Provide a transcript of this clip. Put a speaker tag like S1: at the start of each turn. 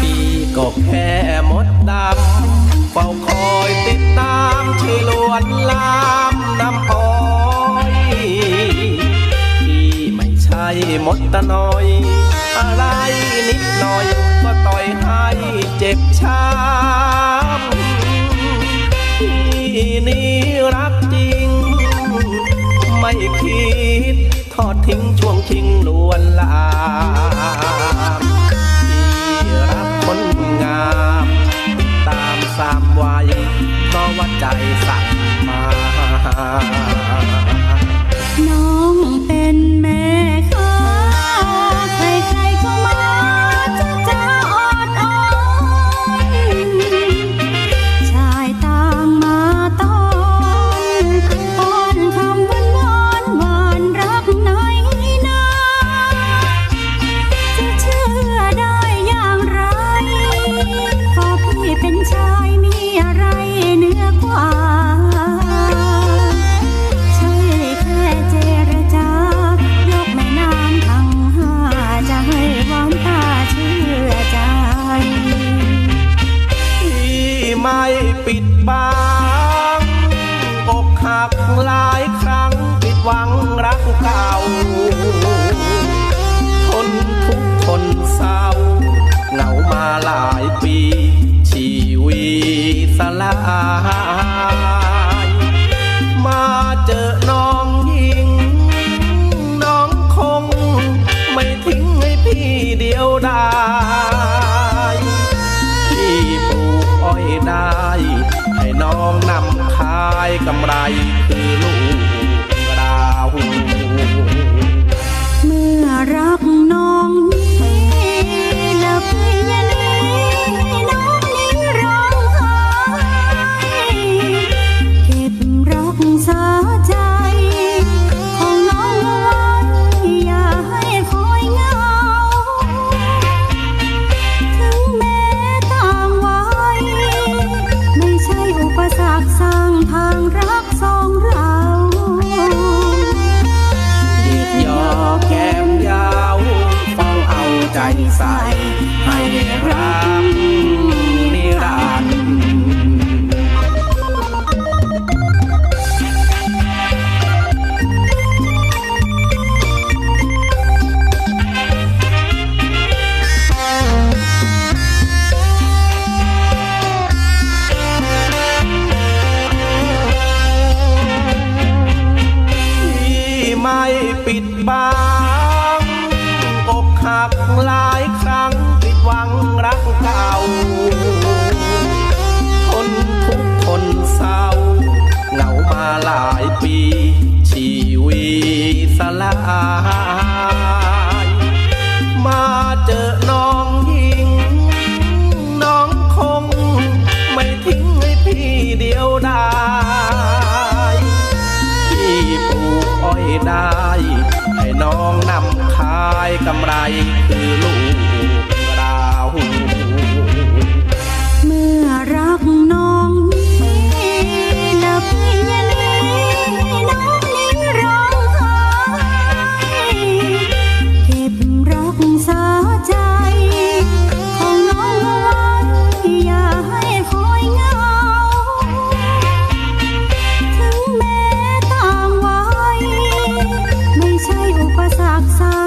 S1: พี่ก็แค่มดดำ เฝ้าคอยติดตามช่วยลวนลามน้ำอ้อยพี่ไม่ใช่มดตะน้อย อะไรนิดหน่อยก็ต่อยให้เจ็บช้ำพี่นี่รักจริง ไม่คิดทอดทิ้งช่วงชิงลวนลามที่รักคนงาม ตามสาม ใจสั่งมาา
S2: ยมาเจอ
S1: น้องหญิง น้องคง ไม่ทิ้งให้พี่เดียวดายพี่ปลูกอ้อยได้ ให้น้องนำขายกำไรคือลูกเรา
S2: เมื่อรักน้อง ใส
S1: ให้รักนิรันดร์ที่ไม่ปิดบังอกหักลา กเก่าทนทุกข์ทนเศร้าเหงามาหลายปี ชีวิตสลายมาเจอน้องหญิง น้องคง ไม่ทิ้งให้พี่เดียวดายพี่ปลูกอ้อยได้ให้น้องนำขายกำไรคือลูก xa